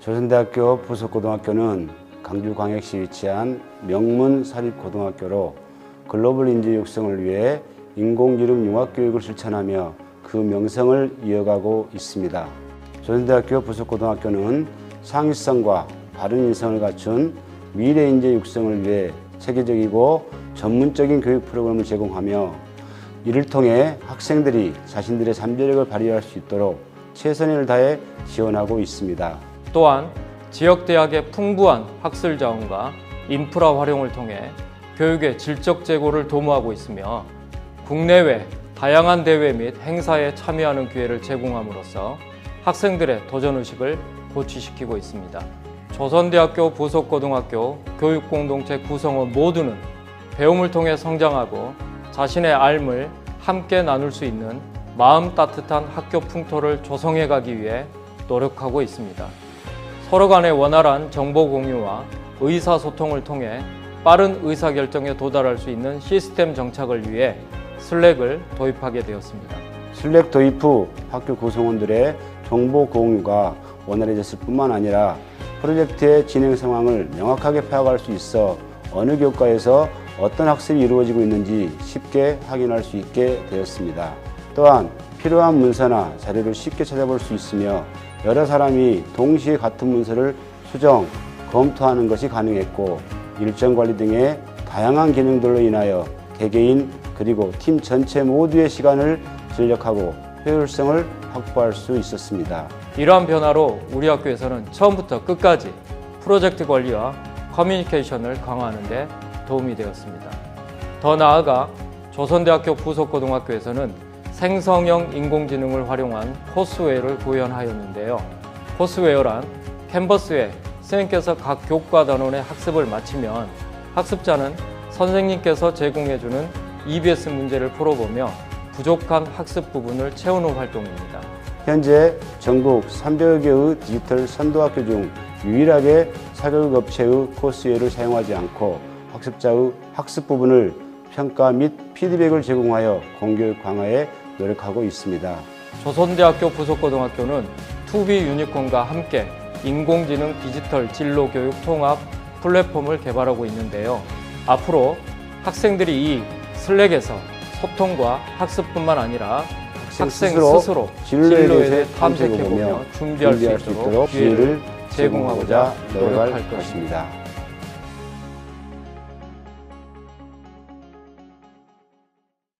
조선대학교 부속고등학교는 강주광역시 위치한 명문 사립고등학교로 글로벌 인재 육성을 위해 인공지능 융합교육을 실천하며 그 명성을 이어가고 있습니다. 조선대학교 부속고등학교는 상위성과 바른 인성을 갖춘 미래 인재 육성을 위해 체계적이고 전문적인 교육 프로그램을 제공하며 이를 통해 학생들이 자신들의 잠재력을 발휘할 수 있도록 최선을 다해 지원하고 있습니다. 또한 지역 대학의 풍부한 학술 자원과 인프라 활용을 통해 교육의 질적 제고를 도모하고 있으며 국내외 다양한 대회 및 행사에 참여하는 기회를 제공함으로써 학생들의 도전 의식을 고취시키고 있습니다. 조선대학교 부속고등학교 교육공동체 구성원 모두는 배움을 통해 성장하고 자신의 삶을 함께 나눌 수 있는 마음 따뜻한 학교 풍토를 조성해 가기 위해 노력하고 있습니다. 서로 간의 원활한 정보 공유와 의사소통을 통해 빠른 의사결정에 도달할 수 있는 시스템 정착을 위해 슬랙을 도입하게 되었습니다. 슬랙 도입 후 학교 구성원들의 정보 공유가 원활해졌을 뿐만 아니라 프로젝트의 진행 상황을 명확하게 파악할 수 있어 어느 교과에서 어떤 학습이 이루어지고 있는지 쉽게 확인할 수 있게 되었습니다. 또한 필요한 문서나 자료를 쉽게 찾아볼 수 있으며 여러 사람이 동시에 같은 문서를 수정, 검토하는 것이 가능했고 일정 관리 등의 다양한 기능들로 인하여 개개인 그리고 팀 전체 모두의 시간을 전력하고 효율성을 확보할 수 있었습니다. 이러한 변화로 우리 학교에서는 처음부터 끝까지 프로젝트 관리와 커뮤니케이션을 강화하는 데 도움이 되었습니다. 더 나아가 조선대학교 부속고등학교에서는 생성형 인공지능을 활용한 코스웨어를 구현하였는데요. 코스웨어란 캔버스에 선생님께서 각 교과 단원의 학습을 마치면 학습자는 선생님께서 제공해주는 EBS 문제를 풀어보며 부족한 학습 부분을 채우는 활동입니다. 현재 전국 300여 개의 디지털 선도학교 중 유일하게 사교육업체의 코스웨어를 사용하지 않고 학습자의 학습 부분을 평가 및 피드백을 제공하여 공교육 강화에 노력하고 있습니다. 조선대학교 부속고등학교는 투비 유니콘과 함께 인공지능 디지털 진로 교육 통합 플랫폼을 개발하고 있는데요. 앞으로 학생들이 이 슬랙에서 소통과 학습뿐만 아니라 학생 스스로, 진로에 대해 탐색해보며 탐색해보며 준비할, 준비할 수 있도록 기회를 제공하고자 노력할 것입니다.